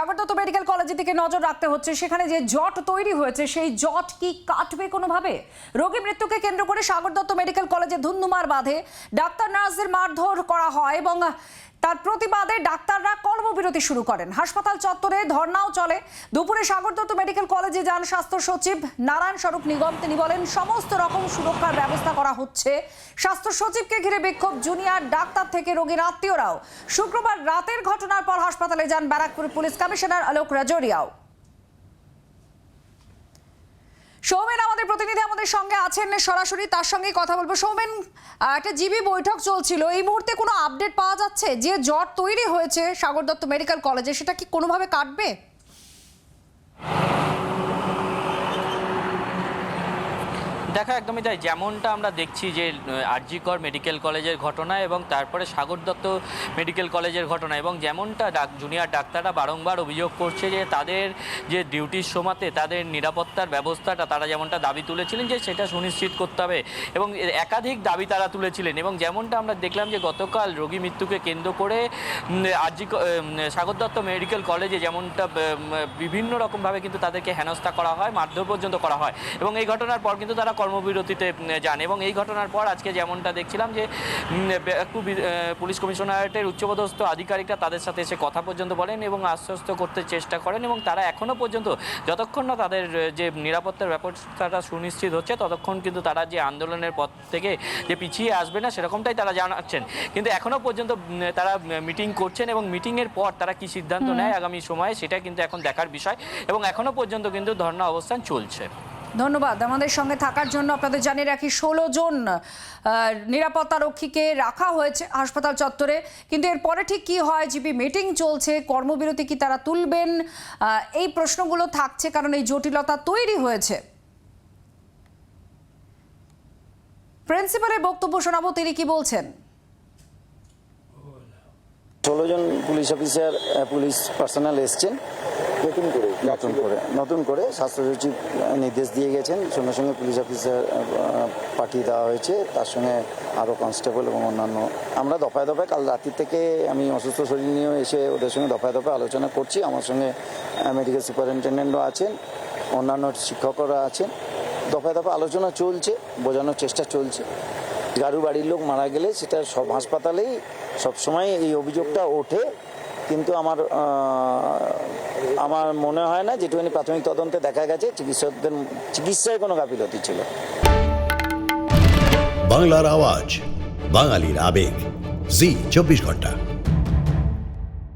Sagore Dutta medical কলেজের দিকে নজর রাখতে হচ্ছে। সেখানে যে জট তৈরি হয়েছে, সেই জট কি কাটবে কোনোভাবে? রোগী মৃত্যুকে কেন্দ্র করে সাগরদত্ত মেডিকেল কলেজে ধুন্ধুমার বাঁধে। ডাক্তার নার্সদের মারধর করা হয় এবং তার প্রতিবাদে ডাক্তাররা কর্মবিরতি শুরু করেন। হাসপাতাল চত্বরে ধর্নাও চলে। দুপুরে সাগরদত্ত মেডিকেল কলেজে যান স্বাস্থ্য সচিব। নারায়ণ স্বরূপ নিগম, তিনি বলেন, সমস্ত রকম সুরক্ষার ব্যবস্থা করা হচ্ছে। স্বাস্থ্য সচিবকে ঘিরে বিক্ষোভ। জুনিয়র ডাক্তার থেকে রোগীর আত্মীয়রাও। শুক্রবার রাতের ঘটনার পর হাসপাতালে যান ব্যারাকপুর পুলিশ কমিশনার আলোক রাজোরিয়াও। সৌমেন আমাদের প্রতিনিধি আমাদের সঙ্গে আছেন সরাসরি, তার সঙ্গে কথা বলব। সৌমেন একটা জিবি বৈঠক চলছিল, এই মুহূর্তে কোনো আপডেট পাওয়া যাচ্ছে? যে জট তৈরি হয়েছে সাগর দত্ত মেডিকেল কলেজে, সেটা কি কোনোভাবে কাটবে? দেখা একদমই তাই যেমনটা আমরা দেখছি যে আরজিকর মেডিকেল কলেজের ঘটনা এবং তারপরে সাগর দত্ত মেডিকেল কলেজের ঘটনা এবং যেমনটা ডাক, জুনিয়র ডাক্তাররা বারংবার অভিযোগ করছে যে, তাদের যে ডিউটির সময়তে তাদের নিরাপত্তার ব্যবস্থাটা, তারা যেমনটা দাবি তুলেছিলেন যে, সেটা সুনিশ্চিত করতে হবে এবং একাধিক দাবি তারা তুলেছিলেন এবং যেমনটা আমরা দেখলাম যে, গতকাল রোগী মৃত্যুকে কেন্দ্র করে আরজি সাগর দত্ত মেডিকেল কলেজে যেমনটা বিভিন্ন রকমভাবে কিন্তু তাদেরকে হেনস্থা করা হয়, মারধর পর্যন্ত করা হয় এবং এই ঘটনার পর কিন্তু তারা কর্মবিরতিতে যান। এবং এই ঘটনার পর আজকে যেমনটা দেখছিলাম যে ব্যারাকপুর পুলিশ কমিশনারেটের উচ্চপদস্থ আধিকারিকরা তাদের সাথে এসে কথা পর্যন্ত বলেন এবং আশ্বস্ত করতে চেষ্টা করেন এবং তারা এখনও পর্যন্ত যতক্ষণ না তাদের যে নিরাপত্তার ব্যাপারটা সুনিশ্চিত হচ্ছে ততক্ষণ কিন্তু তারা যে আন্দোলনের পথ থেকে যে পিছিয়ে আসবে না সেরকমটাই তারা জানাচ্ছেন। কিন্তু এখনও পর্যন্ত তারা মিটিং করছেন এবং মিটিংয়ের পর তারা কি সিদ্ধান্ত নেয় আগামী সময়ে সেটা কিন্তু এখন দেখার বিষয়। এবং এখনও পর্যন্ত কিন্তু ধর্ণা অবস্থান চলছে। ধন্যবাদ। আমাদের সঙ্গে থাকার জন্য আপনাদের জানিয়ে রাখি, ষোলো জন নিরাপত্তা রক্ষীকে রাখা হয়েছে হাসপাতাল চত্বরে। কিন্তু এরপরে ঠিক কি হয়? জিপি মিটিং চলছে, কর্মবিরতি কি তারা তুলবেন? এই প্রশ্নগুলো থাকছে কারণ এই জটিলতা তৈরি হয়েছে। প্রিন্সিপালের বক্তব্য শোনাবো, তিনি কি বলছেন? ষোলো জন পুলিশ অফিসার পুলিশ পার্সোনাল এসছেন নতুন করে? নতুন করে। নতুন করে স্বাস্থ্য সচিব নির্দেশ দিয়ে গেছেন। সঙ্গে সঙ্গে পুলিশ অফিসার পাঠিয়ে দেওয়া হয়েছে। তার সঙ্গে আরও কনস্টেবল এবং অন্যান্য। আমরা দফায় দফায় কাল রাত্রি থেকে আমি অসুস্থ শরীর নিয়েও এসে ওদের সঙ্গে দফায় দফায় আলোচনা করছি। আমার সঙ্গে মেডিকেল সুপারিনটেন্ডেন্টও আছেন। অন্যান্য শিক্ষকরা আছেন। দফায় দফায় আলোচনা চলছে বোঝানোর চেষ্টা চলছে। গারু বাড়ির লোক মারা গেলে সেটা সব হাসপাতালেই সবসময় এই অভিযোগটা ওঠে, কিন্তু আমার আমার মনে হয় না যেটুকুনি প্রাথমিক তদন্তে দেখা গেছে চিকিৎসকদের, চিকিৎসায় কোনো গাফিলতি ছিল। বাংলার আওয়াজ, বাঙালির আবেগ, জি, চব্বিশ ঘণ্টা।